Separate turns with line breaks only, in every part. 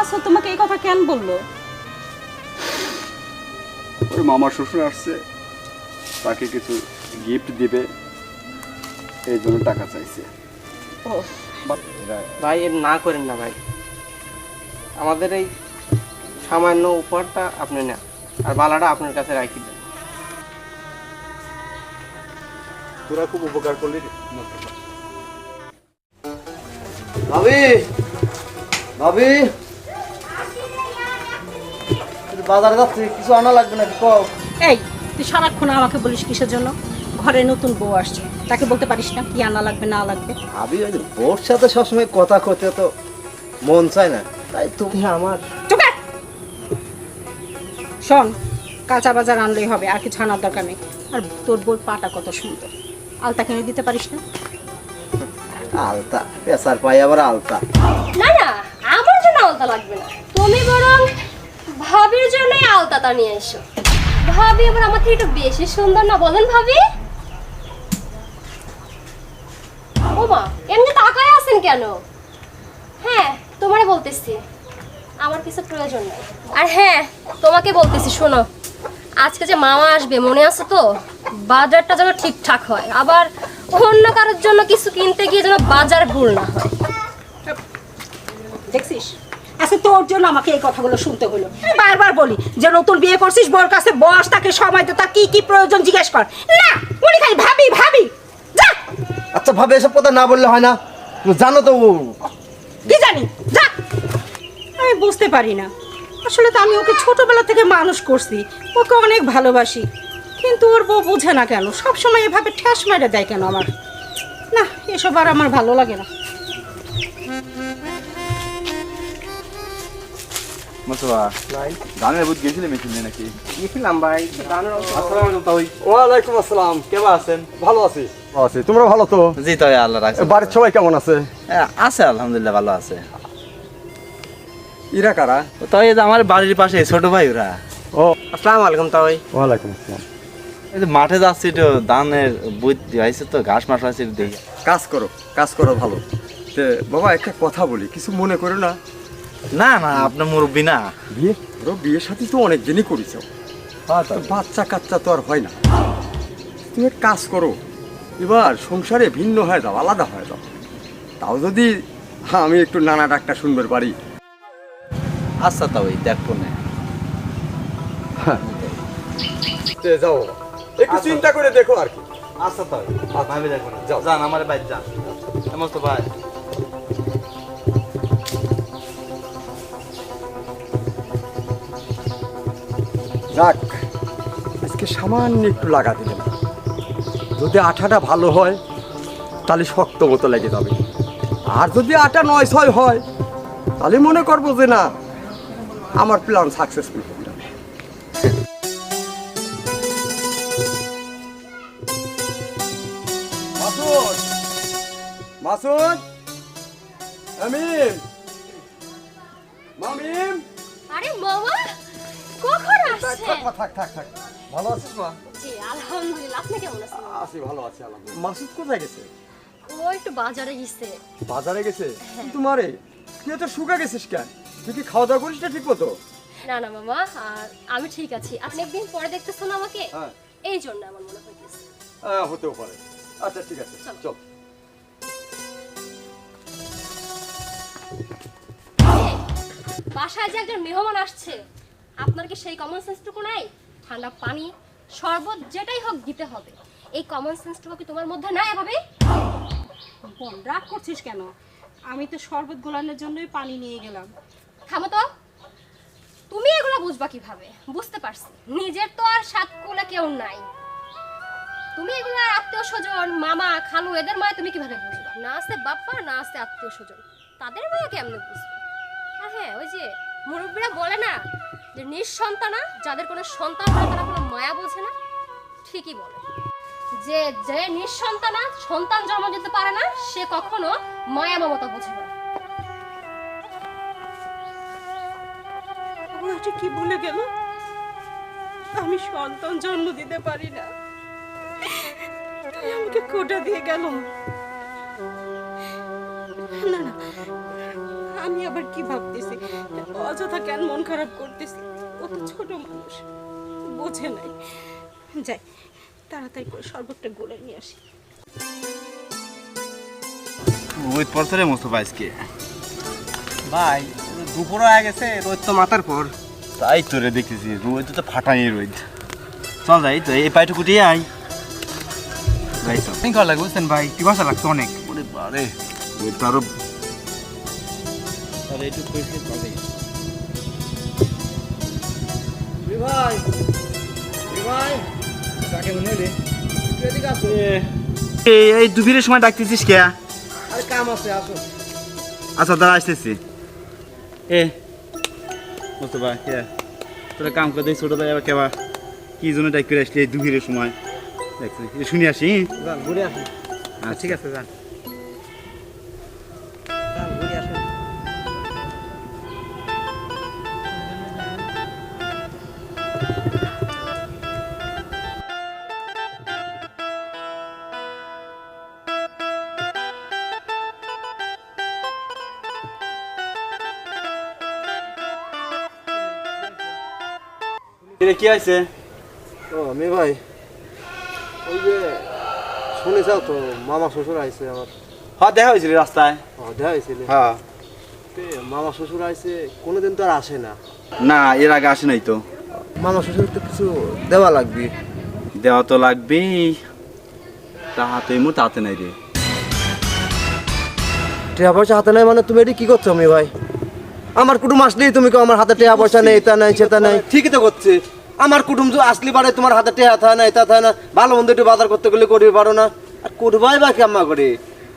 মাসুদ তোমাকে এই কথা কেন বলল?
ওর মামা শ্বশুর আসছে তাকে কিছু গিফট দিবে এই জন্য টাকা চাইছে।
ও।
ভাই এর না করেন না ভাই। আমাদের এই সামান্য উপহারটা আপনি নেন আর বালাটা আপনার কাছে রাখি। দেন
তোরা খুব উপকার করলি
ভাবি! ভাবি! বাজারে যাচ্ছি কিছু আনা লাগবে নাকি? কও।
এই তুই সারাক্ষণ আমাকে বলিস কিসের জন্য? ঘরে নতুন বউ আসছে তাকে বলতে পারিস না কি আনা লাগবে না লাগবে?
ভাবি ওই যে বোর সাথে সবসময় কথা করতে তো মন চায় না। তাই তুমি আমার।
চুপ কর! শোন কাঁচা বাজার আনলেই হবে আর কিছু আনার দরকার নেই। আর তোর বউর পাটা কত সুন্দর। আলতা কিনে দিতে পারিস না?
আলতা পেশার পাই আবার আলতা।
না না আমার জন্য আলতা লাগবে না। তুমি বরং ভাবির জন্যই আলতাটা নিয়ে এসো। ভাবি আবার আমার থেকে একটু বেশি সুন্দর না, বলেন ভাবি। ও মা, এমনি তাকায় আছেন কেন? হ্যাঁ তোমারে বলতেছি। আমার কিছু প্রয়োজন নেই। আর হ্যাঁ তোমাকে বলতেছি, শোনো। আজকে যে মামা আসবে, মনে আছে তো? বাজারটা যেন ঠিকঠাক হয়। আবার অন্য কারোর জন্য কিছু কিনতে গিয়ে যেন বাজার ভুল না হয়।
দেখছিস? আচ্ছা তোর জন্য আমাকে এই কথাগুলো শুনতে হলো। বারবার বলি যে নতুন বিয়ে করছিস বোর কাছে বস তাকে সময় তো তার কি কি প্রয়োজন জিজ্ঞেস কর। না উনি খালি ভাবি ভাবি। যা।
আচ্ছা ভাবে এসব কথা না বললে হয় না। তুমি জানো তো
কি জানি? যা। আমি বুঝতে পারি না। আসলে তো আমি ওকে ছোটবেলা থেকে মানুষ করছি ওকে অনেক ভালোবাসি। কিন্তু ওর বউ বোঝে না কেন সবসময় এভাবে ঠ্যাস মেরে দেয় কেন আমার? না এসব আর আমার ভালো লাগে না।
মতবা। গানের বুধ গেছিলে মিছিলে নাকি?
গেছিলাম ভাই। দানের
আসসালামু আলাইকুম। তাই
ওয়ালাইকুম আসসালাম।
কেমন আছেন?
ভালো আছি। ভালো আছি। তোমরা ভালো তো?
জি তবে আল্লাহ রাখছে।
বাড়ির সবাই কেমন আছে?
আছে আলহামদুলিল্লাহ ভালো আছে।
ইরা কারা?
যে আমার বাড়ির পাশে ছোট ভাই ওরা।
ও।
আসসালামু আলাইকুম তাই
ওয়ালাইকুম আসসালাম।
এই যে মাঠে যাচ্ছি তো ধানের বুধ হয়েছে তো ঘাস মাস হয়েছে দেখি।
কাজ করো কাজ করো ভালো। তে বাবা একটা কথা বলি। কিছু মনে করো না।
না না আপনার মুরব্বী না।
বিয়ে? ধরো বিয়ের সাথে তো অনেক দিনই করেছ। তো বাচ্চা কাচ্চা তো আর হয় না। তুমি এক কাজ করো এবার সংসারে ভিন্ন হয়ে যাও আলাদা হয়ে যাও। তাও যদি হ্যাঁ আমি একটু নানা ডাক্তার শুনবার পারি।
আচ্ছা তবে দেখব না
তে যাও। একটু চিন্তা করে দেখো আর কি।
আচ্ছা তাও ভাবি দেখব না।
যাও।
যান আমার বাইর যান। এমন তো ভাই
যাক, আজকে সামান্য একটু লাগা দিলাম যদি আঠাটা ভালো হয়, তাহলে শক্ত মতো লেগে যাবে আর যদি আটা নয় ছয় হয়, তাহলে মনে করব যে না, আমার প্ল্যান সাকসেসফুল মামিম?
আরে মামা কখন
থাক
আসছে
থাক থাক থাক থাক। ভালো আছিস মা?
জি আলহামদুলিল্লাহ। আপনি কেমন আছেন?
আছি ভালো আছি আলহামদুলিল্লাহ। মাসুদ কোথায় গেছে?
ও একটু বাজারে গেছে।
বাজারে গেছে? তোমারে তুই তো শুকা গেছিস কেন? তুই কি খাওয়া দাওয়া করিস না ঠিক মতো
না না মামা আমি ঠিক আছি। আপনি একদিন পরে দেখতেছেন আমাকে?
হ্যাঁ।
এই জন্য আমার মনে হইতেছে।
হ্যাঁ, হতেও পারে। আচ্ছা ঠিক আছে
চল। বাসায় যে একজন মেহমান আসছে। আপনার কি সেই কমন সেন্সটুকু নাই? ঠান্ডা পানি শরবত যেটাই হোক দিতে হবে। এই কমন সেন্সটুকু কি তোমার মধ্যে নাই এভাবে
বোন রাগ করছিস কেন? আমি তো শরবত গোলানোর জন্যই পানি নিয়ে গেলাম।
থামো তো। তুমি এগুলো বুঝবা কীভাবে? বুঝতে পারছি। নিজের তো আর সাত কোলে কেউ নাই। তুমি এগুলো আর আত্মীয় স্বজন মামা খালু এদের মায় তুমি কীভাবে বুঝবা? না আছে বাপ্পা না আছে আত্মীয় স্বজন তাদের মায়া কেমনে বুঝবে? আর হ্যাঁ ওই যে মুরব্বীরা বলে না যে নিঃসন্তানা, যাদের কোনো সন্তান হয়, তারা কোনো মায়া বোঝে না, ঠিকই বলে। যে যে নিঃসন্তানা সন্তান জন্ম দিতে পারে না, সে কখনো মায়া মমতা বোঝে না।
কি বলে গেল? আমি সন্তান জন্ম দিতে পারি না। আমাকে কোটা দিয়ে গেল আবার কি ভাবতেছি? অযথা কেন মন খারাপ করতেছি? ও তো ছোট মানুষ বোঝে নাই। যাই তাড়াতাড়ি করে শরবতটা গলে নিয়ে আসি।
রোদ পড়ছে রে মোস্তফা আজকে।
ভাই দুপুর হয়ে গেছে রোদ তো মাথার পর।
তাই তো রে দেখতেছি রোদ তো ফাটাই রোদ চল যাই তো এই পাইটু কুটিয়ে আই যাই চল
অনেক ভালো লাগে বুঝছেন ভাই? পিপাসা লাগছে অনেক।
ওরে বারে রোদ তো আরও তাহলে একটু
ভাই ভাই কাকে মনে এদিকে আসো।
এই দুপুরের সময় ডাকতেছিস কে?
আরে কাম আছে আসো।
আচ্ছা দাঁড়া আসতেছি। এ মোস্তফা কে? তোরা কাম করে আবার কেবা। কি জন্য ডাক করে আসলি এই দুপুরের সময়? দেখছি শুনি আসি
ঘুরে
আচ্ছা।
ঠিক আছে যান।
এটা কি আছে?
ও মে ভাই। ওই যে শুনে যাও তো মামা শ্বশুর আইছে আমার
হ্যাঁ দেখা হয়েছিল রাস্তায়।
ও দেখা হয়েছিল
হ্যাঁ
তে মামা শ্বশুর আইছে কোনোদিন তো আর আসে না।
না এর আগে আসে নাই তো।
মামা শ্বশুর তো কিছু দেওয়া লাগবে।
দেওয়া তো লাগবেই। তা হাতে মো তাতে নাই রে।
টাকা পয়সা হাতে নাই মানে তুমি এটি কি করছ আমি ভাই? আমার কুটুম আসলেই তুমি কেউ আমার হাতে টাকা পয়সা নেই তা নাই সেটা নাই। ঠিকই তো করছে। আমার কুটুম আসলি পারে, তোমার হাতে টাকা থাকে না এটা থাকে না। ভালো মন্দ একটু বাজার করতে গেলে করবে, পারো না। আর করবাই বা কেম্মা করে?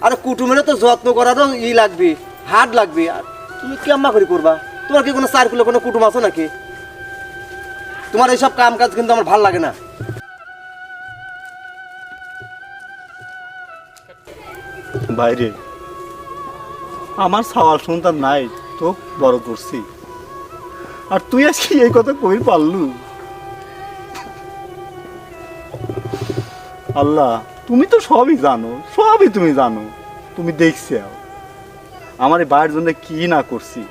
আর কুটুমের তো যত্ন করারও ই লাগবে, হাট লাগবে। আর তুমি কেম্মা করে করবা? তোমার কি কোনো চার কিলো কোনো কুটুম আছে নাকি? তোমার এইসব কাম কাজ কিন্তু আমার ভালো লাগে না।
বাইরে, আমার সওয়াল সন্তান নাই তো বড় করছি। আর তুই আজকে এই কথা কই পারলু? আল্লাহ তুমি তো সবই জানো সবই তুমি জানো। তুমি দেখছ আমার এই বাইরের জন্য কি না করছি?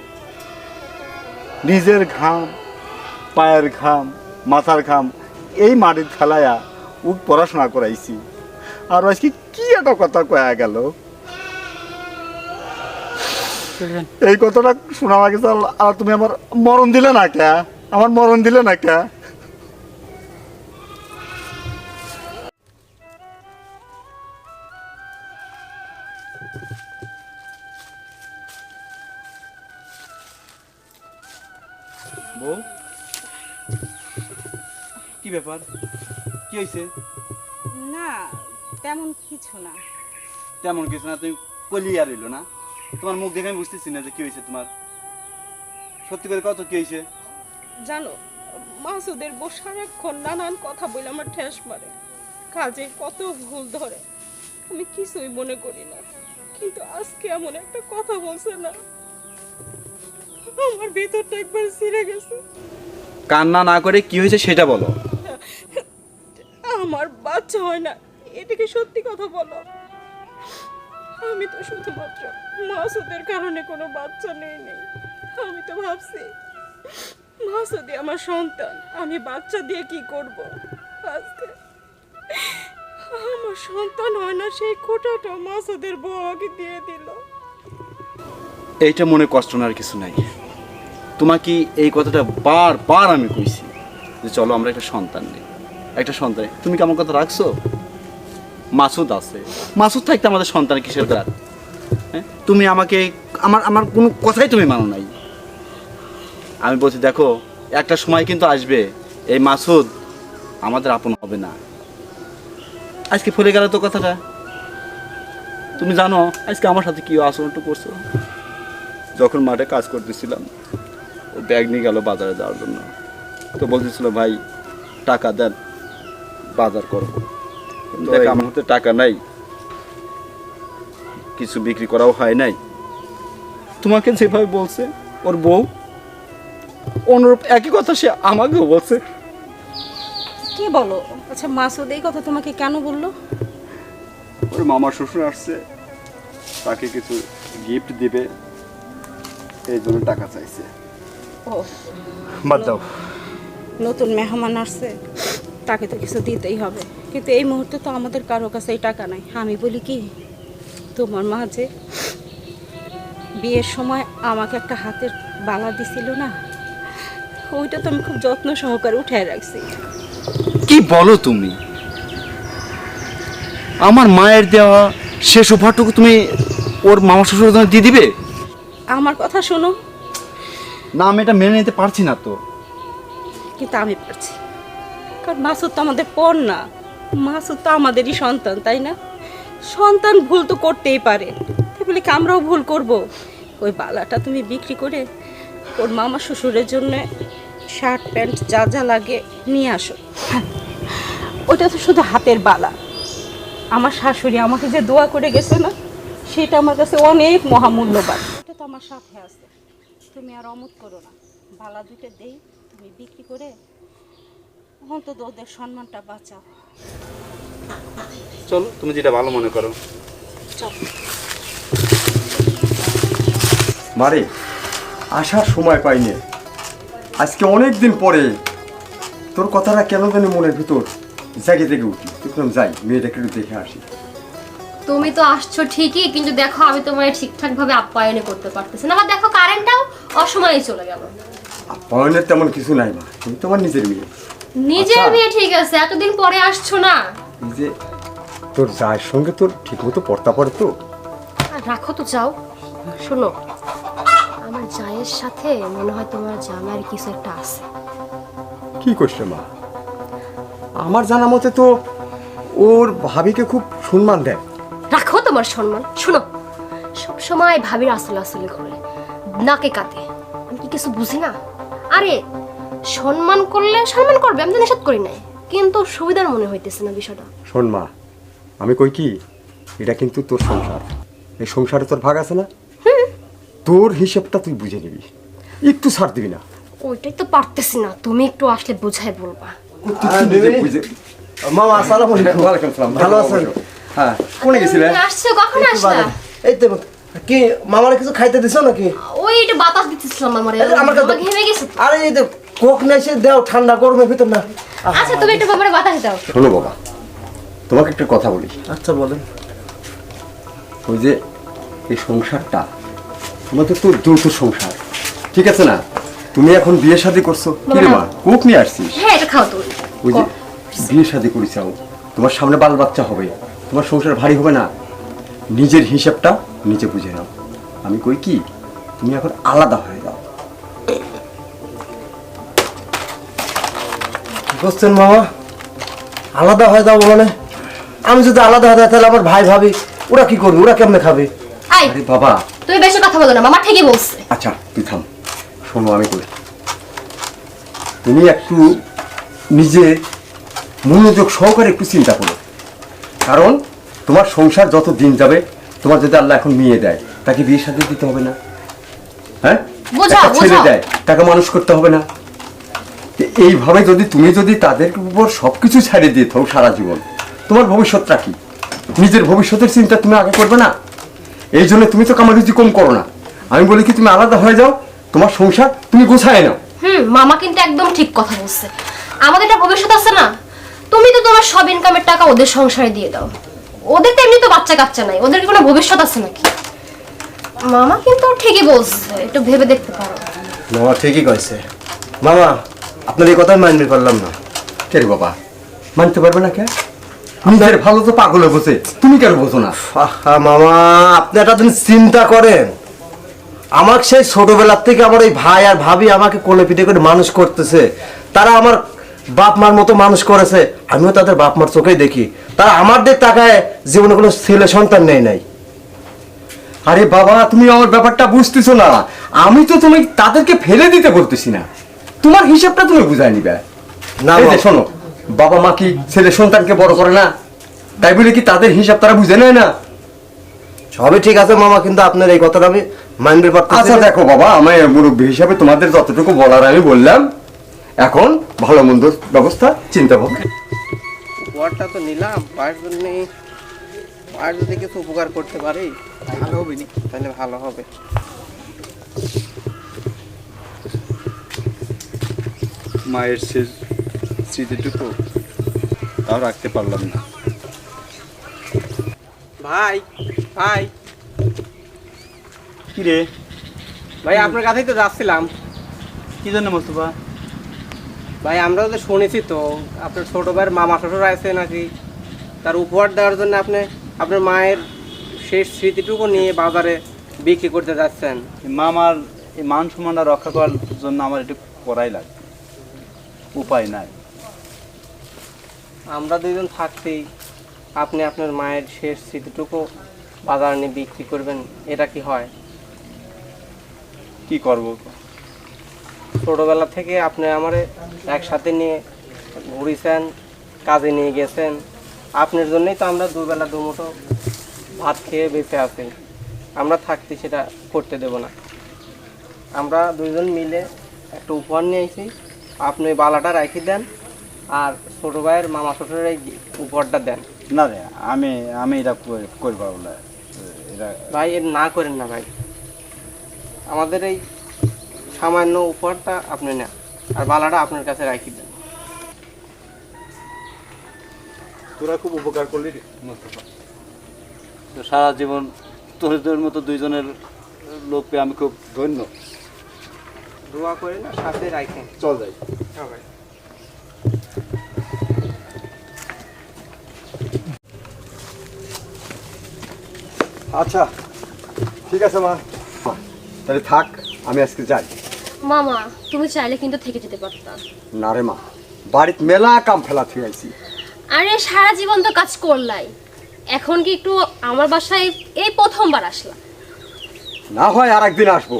নিজের ঘাম পায়ের ঘাম মাথার ঘাম এই মাটির খেলায়া উ পড়াশোনা করাইছি। আর আজকে কি একটা কথা কয়া গেল? এই কথাটা শোনা গেছে আর- আর তুমি আমার মরণ দিলে না কে? আমার মরণ দিলে না কে?
ব্যাপার? কি হয়েছে
না তেমন কিছু না।
তেমন কিছু না তুমি কলি আর এলো না। তোমার মুখ দেখে আমি বুঝতেছি না যে কি হয়েছে তোমার। সত্যি করে কত কি হয়েছে
জানো মাসুদের বউ সারাক্ষণ নানান কথা বলে আমার ঠেস মারে। কাজে কত ভুল ধরে আমি কিছুই মনে করি না। কিন্তু আজকে এমন একটা কথা বলছে না। আমার ভিতরটা একবার ছিঁড়ে গেছে।
কান্না না করে কি হয়েছে সেটা বলো।
বাচ্চা হয় না। এটা কি সত্যি কথা বলো। আমি তো শুধুমাত্র মাসুদের কারণে কোনো বাচ্চা নেই নেই। আমি তো ভাবছি মাসুদি আমার সন্তান। আমি বাচ্চা দিয়ে কি করব? আজকে আমার সন্তান হয় না, সেই খোটাটা মাসুদের বউ আমাকে দিয়ে দিল।
এইটা মনে কষ্ট নেওয়ার কিছু নাই। তোমাকে এই কথাটা বার বার আমি কইছি যে চলো আমরা একটা সন্তান নেই। একটা সন্তান। তুমি কি আমার কথা রাখছো? মাসুদ আছে। মাসুদ থাকতে আমাদের সন্তান কিসের রাখ হ্যাঁ? তুমি আমাকে আমার আমার কোনো কথাই তুমি মানো নাই। আমি বলছি দেখো একটা সময় কিন্তু আসবে এই মাসুদ আমাদের আপন হবে না। আজকে ফলে গেল তো কথাটা। তুমি জানো আজকে আমার সাথে কি আচরণটা করছ? যখন মাঠে কাজ করতেছিলাম ও ব্যাগ নিয়ে গেল বাজারে যাওয়ার জন্য। তো বলতেছিল ভাই টাকা দেন। বাজার করব দেখ আমার হাতে টাকা নাই। কিছু বিক্রি করাও হয় নাই। তোমাকে যেভাবে বলছে ওর বউ অনুরূপ একই কথা সে আমাকেও বলছে।
কি বলো? আচ্ছা মাসুদ এই কথা তোমাকে কেন বলল?
ওর মামা শ্বশুর আসছে তাকে কিছু গিফট দিবে এই জন্য টাকা চাইছে।
ও
বাদ দাও।
নতুন মেহমান আসছে। তাকে তো কিছু দিতেই হবে। কিন্তু এই মুহূর্তে তো আমাদের কারও কাছে এই টাকা নাই। আমি বলি কি তোমার মা যে বিয়ের সময় আমাকে একটা হাতের বালা দিছিল না ওইটা তো আমি খুব যত্ন সহকারে উঠায় রাখছি।
কি বলো তুমি? আমার মায়ের দেওয়া শেষ উপহারটুকু তুমি ওর মামা শ্বশুর দিয়ে দিবে?
আমার কথা শোনো।
না আমি এটা মেনে নিতে পারছি না তো।
কিন্তু আমি পারছি। কারণ মাসুদ তো আমাদের পর না। মাসুদ তো আমাদেরই সন্তান, তাই না? সন্তান ভুল তো করতেই পারে। তাই বলে কি আমরাও ভুল করব? ওই বালাটা তুমি বিক্রি করে ওর মামা শ্বশুরের জন্য শার্ট, প্যান্ট যা যা লাগে নিয়ে আসো। ওটা তো শুধু হাতের বালা। আমার শাশুড়ি আমাকে যে দোয়া করে গেছে না, সেটা আমার কাছে অনেক মহামূল্যবান। ওটা তো আমার সাথে আছে। তুমি আর অমত করো না। বালা দুটো দেই, তুমি বিক্রি করে অন্তত ওদের সম্মানটা বাঁচাও।
চলো তুমি যেটা ভালো মনে করো।
মারে আসার সময় পাইনি। আজকে অনেক দিন পরে তোর কথাটা কেন জানি মনের ভিতর জাগে জেগে উঠি দেখলাম যাই মেয়েটাকে একটু দেখে আসি।
তুমি তো আসছো ঠিকই কিন্তু দেখো আমি তোমার ঠিকঠাক ভাবে আপ্যায়নে করতে পারতেছি না। আবার দেখো কারেন্টটাও অসময়ে চলে গেল।
আপ্যায়নের তেমন কিছু নাই মা তুমি তোমার নিজের মেয়ে।
নিজের
আচ্ছা।
বিয়ে ঠিক আছে এতদিন পরে আসছো না।
যে তোর যার সঙ্গে তোর ঠিক মতো পড়তা পড়ে তো।
রাখো তো যাও। শোনো আমার জায়ের সাথে মনে হয় তোমার জামাইয়ের কিছু একটা আছে।
কি করছে মা? আমার জানা মতে তো ওর ভাবিকে খুব সম্মান দেয়।
রাখো তোমার সম্মান। শোনো সব সময় ভাবির আসলে আসলে ঘুরে নাকে কাতে আমি কি কিছু বুঝি না? আরে সম্মান করলে সম্মান করবে আমি তো নিষেধ করি নাই। কিন্তু সুবিধার মনে হইতেছে না বিষয়টা।
শোন মা আমি কই কি? এটা কিন্তু তোর সংসার। এই সংসারে তোর ভাগ আছে না? তোর হিসেবটা তুই বুঝে নিবি। একটু ছাড় দিবি না।
ওইটাই তো পারতেছি না। তুমি একটু আসলে বুঝাই বলবা।
মামা আসসালামু আলাইকুম।
ওয়ালাইকুম আসসালাম।
ভালো আছেন?
হ্যাঁ। কোনে গেছিলে?
আসছো কখন আসলা?
এই তো কি মামার কিছু খাইতে দিছো নাকি?
ওই একটু বাতাস দিতেছিলাম
এই, আমার কাছে-
ঘেমে গেছে
আরে এই তো কোক নেছে দাও ঠান্ডা গরমের ভিতর না।
আচ্ছা তুমি একটু আমার বাতাস দাও।
শোনো বাবা তোমাকে একটা কথা বলি।
আচ্ছা বলেন।
ওই যে এই সংসারটা আমাদের তো যৌথ সংসার। ঠিক আছে না? তুমি এখন বিয়ে শাদি করছ। কি রে মা কোক নিয়ে আসছিস?
হ্যাঁ এটা খাও তুমি।
ওই যে বিয়ে শাদি করেছাও। তোমার সামনে বাল বাচ্চা হবে। তোমার সংসার ভারী হবে না। নিজের হিসাবটা নিজে বুঝে নাও। আমি কই কি? তুমি এখন আলাদা হয়ে
করছেন মামা? আলাদা হয়ে যাব মানে? আমি যদি আলাদা হয়ে যাই তাহলে আমার ভাই ভাবি ওরা কি করবে? ওরা কেমনে খাবে?
আই
আরে বাবা।
তুমি বেশি কথা বলো না মামা ঠিকই বলছে।
আচ্ছা তুই থাম। শোনো আমি কই তুমি একটু নিজে মনোযোগ সহকারে একটু চিন্তা করো। কারণ তোমার সংসার যত দিন যাবে তোমার যদি আল্লাহ এখন মেয়ে দেয় তাকে বিয়ে সাথে দিতে হবে না। হ্যাঁ? ছেলে দেয় তাকে মানুষ করতে হবে না। এইভাবে যদি তুমি যদি তাদের উপর সবকিছু ছাড়িয়ে দিয়ে থাও সারা জীবন তোমার ভবিষ্যৎটা কি? নিজের ভবিষ্যতের চিন্তা তুমি আগে করবে না? এই জন্য তুমি তো কামারুচি কম করো না। আমি বলি কি তুমি আলাদা হয়ে যাও তোমার সংসার তুমি গোছায় নাও।
হুম মামা কিন্তু একদম ঠিক কথা বলছে। আমাদের একটা ভবিষ্যৎ আছে না? তুমি তো তোমার সব ইনকামের টাকা ওদের সংসারে দিয়ে দাও। ওদের তো এমনি তো বাচ্চা কাচ্চা নাই ওদের কি কোনো ভবিষ্যৎ আছে নাকি? মামা কিন্তু ঠিকই বলছে একটু ভেবে দেখতে পারো।
মামা ঠিকই কইছে। মামা আপনার এই কথা মানতে পারলাম না।
কে রে বাবা? মানতে পারবে না কে? নিজের ভালো তো পাগলে বোঝে তুমি কেন বোঝো না?
আহা মামা আপনি একটা দিন চিন্তা করেন। আমাকে সেই ছোটবেলার থেকে আমার এই ভাই আর ভাবি আমাকে কোলে পিঠে করে মানুষ করতেছে। তারা আমার বাপ মার মতো মানুষ করেছে। আমিও তাদের বাপ মার চোখেই দেখি। তারা আমার দিক তাকায় জীবনে কোনো ছেলে সন্তান নেই নাই।
আরে বাবা তুমি আমার ব্যাপারটা বুঝতেছো না। আমি তো তুমি তাদেরকে ফেলে দিতে বলতেছি না। তোমার হিসাবটা তুমি বুঝায় নিবে।
না,
এই যে শোনো বাবা মা কি ছেলে সন্তানকে বড় করে না? তাই বলে কি তাদের হিসাব তারা বুঝে নেয় না?
সবই ঠিক আছে মামা কিন্তু আপনার এই কথাটা আমি মানতে পারতেছি
আচ্ছা দেখো বাবা আমি মুরব্বী হিসাবে তোমাদের যতটুকু বলার আমি বললাম। এখন ভালো মন্দ ব্যবস্থা চিন্তা ভাবনা।
উপহারটা তো নিলাম পায়ের জন্য পায়ের যদি কিছু উপকার করতে পারি? ভালো হবে নি তাহলে ভালো হবে।
মায়ের শেষ স্মৃতিটুকু তাও রাখতে পারলাম না।
ভাই ভাই।
কি রে?
ভাই আপনার কাছেই তো যাচ্ছিলাম।
কি জন্য মোস্তফা?
ভাই আমরাও তো শুনেছি তো আপনার ছোট ভাইয়ের মামা শ্বশুর আছে নাকি? তার উপহার দেওয়ার জন্য আপনি আপনার মায়ের শেষ স্মৃতিটুকু নিয়ে বাজারে বিক্রি করতে যাচ্ছেন।
মামার এই মান সম্মানটা রক্ষা করার জন্য আমার একটু করাই লাগবে। উপায় নাই।
আমরা দুইজন থাকতেই আপনি আপনার মায়ের শেষ স্মৃতিটুকু বাজার নিয়ে বিক্রি করবেন এটা কি হয়?
কি করব?
ছোটোবেলা থেকে আপনি আমারে একসাথে নিয়ে ঘুরিয়েছেন কাজে নিয়ে গেছেন। আপনার জন্যই তো আমরা দুবেলা দুমুঠো ভাত খেয়ে বেঁচে আছি। আমরা থাকতে সেটা করতে দেব না। আমরা দুইজন মিলে একটা উপহার নিয়ে এসেছি আপনি বালাটা রেখে দেন আর ছোটো ভাইয়ের মামা শ্বশুরের এই উপহারটা দেন।
না রে আমি আমি এটা করি- করি পারব না এটা
ভাই এর না করেন না ভাই। আমাদের এই সামান্য উপহারটা আপনি নেন আর বালাটা আপনার কাছে রাখি দেন।
তোরা খুব উপকার করলি রে মোস্তফা।
তো সারা জীবন তোদের মতো দুইজনের লোক পেয়ে আমি খুব ধন্য।
দোয়া করে না সাথে রাখেন
চল যাই।
হ্যাঁ ভাই।
আচ্ছা ঠিক আছে মা। তাহলে থাক আমি আজকে যাই।
মামা তুমি চাইলে কিন্তু থেকে যেতে পারতা
না। রে মা বাড়িতে মেলা কাম ফেলা থুই আইছি।
আরে সারা জীবন তো কাজ করলাই। এখন কি একটু আমার বাসায় এই প্রথমবার আসলা
না হয় আর একদিন আসব।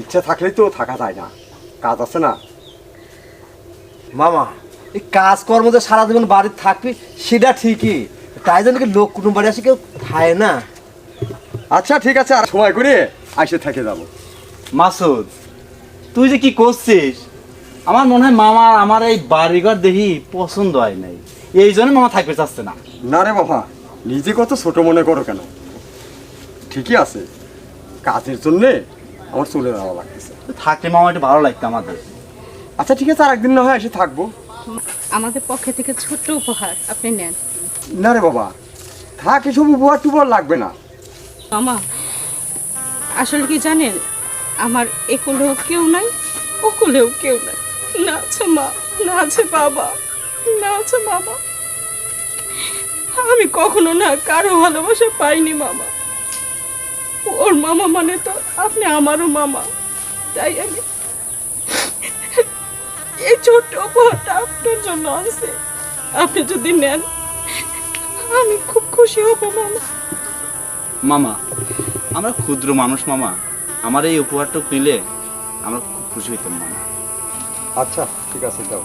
ইচ্ছে থাকলেই তো থাকা যায় না। কাজ আছে না।
মামা এই কাজকর্ম যে সারা জীবন বাড়িতে থাকবি সেটা ঠিকই। তাই জন্য কি লোক কুটুম বাড়ি আসে কেউ খায় না?
আচ্ছা ঠিক আছে আর সময় করে আইসে থেকে যাব।
মাসুদ তুই যে কি করছিস? আমার মনে হয় মামা আমার এই বাড়িঘর দেখি পছন্দ হয় নাই। এই জন্য মামা থাকতে চাচ্ছে না।
না রে বাবা নিজে কত ছোট মনে করো কেন? ঠিকই আছে। কাজের জন্যে আমার চলে যাওয়া লাগতেছে।
থাকলে মামা একটু ভালো লাগতো আমাদের।
আচ্ছা ঠিক আছে আর একদিন না হয় এসে থাকব।
আমাদের পক্ষে থেকে ছোট্ট উপহার আপনি নেন।
না রে বাবা থাক এসব উপহার টুবহার লাগবে না।
মামা আসলে কি জানেন আমার একুলেও কেউ নাই ওকুলেও কেউ নাই। না আছে মা না আছে বাবা না আছে মামা। আমি কখনো না কারও ভালোবাসা পাইনি মামা। ওর মামা মানে তো আপনি আমারও মামা। তাই আমি এই ছোট্ট উপহারটা আপনার জন্য আছে আপনি যদি নেন আমি খুব খুশি হব মামা।
মামা আমরা ক্ষুদ্র মানুষ মামা। আমার এই উপহারটা পেলে আমরা খুব খুশি হইতাম মামা।
আচ্ছা ঠিক আছে যাও।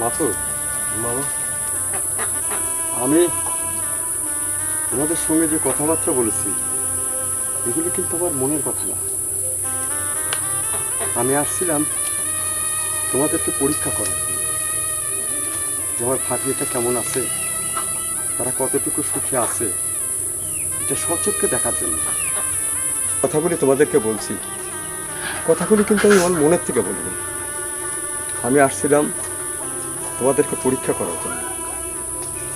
মাথুর মামা আমি তোমাদের সঙ্গে যে কথাবার্তা বলেছি, এগুলি কিন্তু আমার মনের কথা না। আমি আসছিলাম তোমাদেরকে পরীক্ষা করার জন্য। আমার ভাগ্নিটা কেমন আছে? তারা কতটুকু সুখে আছে? এটা সচক্ষে দেখার জন্য। কথাগুলি তোমাদেরকে বলছি। কথাগুলি কিন্তু আমি আমার মনের থেকে বলিনি। আমি আসছিলাম তোমাদেরকে পরীক্ষা করার জন্য।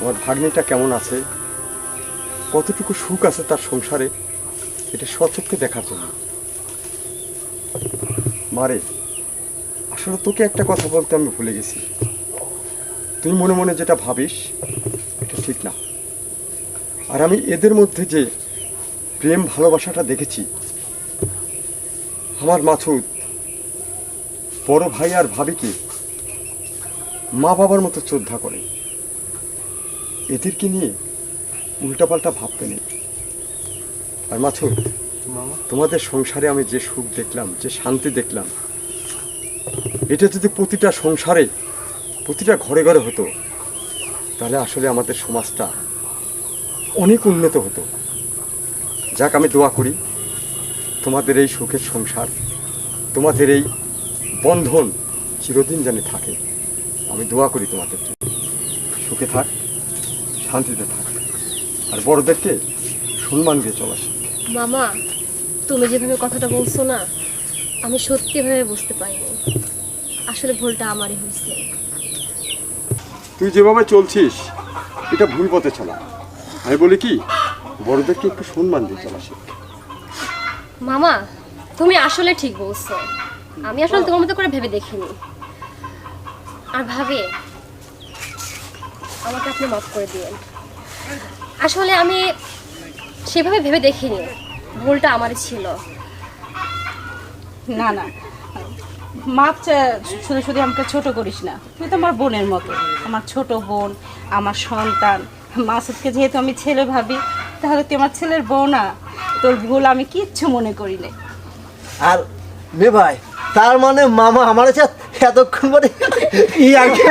আমার ভাগ্নিটা কেমন আছে? কতটুকু সুখ আছে তার সংসারে, এটা সচক্ষে দেখার জন্য। মারে, আসলে তোকে একটা কথা বলতে আমি ভুলে গেছি। তুই মনে মনে যেটা ভাবিস, এটা ঠিক না। আর আমি এদের মধ্যে যে প্রেম ভালোবাসাটা দেখেছি, আমার মাছুদ বড় ভাই আর ভাবিকে মা বাবার মতো শ্রদ্ধা করে। এদেরকে নিয়ে উল্টাপাল্টা ভাবতে নেই। আর মাছুদ তোমাদের সংসারে আমি যে সুখ দেখলাম যে শান্তি দেখলাম এটা যদি প্রতিটা সংসারে প্রতিটা ঘরে ঘরে হতো তাহলে আসলে আমাদের সমাজটা অনেক উন্নত হতো। যাক আমি দোয়া করি তোমাদের এই সুখের সংসার তোমাদের এই বন্ধন চিরদিন যেন থাকে। আমি দোয়া করি তোমাদের। সুখে থাক শান্তিতে থাক। আর বড়দেরকে সম্মান দিয়ে চলা শেখ।
মামা তুমি যেভাবে কথাটা বলছো না আমি সত্যি সত্যিভাবে বুঝতে পারিনি। আসলে ভুলটা আমারই হয়েছে।
তুই যেভাবে চলছিস এটা ভুল পথে চলা। আমি বলি কি বড়দেরকে একটু সম্মান দিয়ে চলা শিখ
মামা তুমি আসলে ঠিক বলছো। আমি আসলে তোমার মতো করে ভেবে দেখিনি। আর ভাবে আমাকে আপনি মাফ করে দিয়েন। আসলে আমি সেভাবে ভেবে দেখিনি। ভুলটা আমারই ছিল।
না না। মাপ চা- শুধু শুধু আমাকে ছোট করিস না। তুই তো আমার বোনের মতো। আমার ছোট বোন আমার সন্তান। মাসুদকে যেহেতু আমি ছেলে ভাবি তাহলে তুই আমার ছেলের বউ না। তোর ভুল আমি কিচ্ছু মনে করি না
আর বে ভাই তার মানে মামা আমার এতক্ষণ পরে
ই আর কি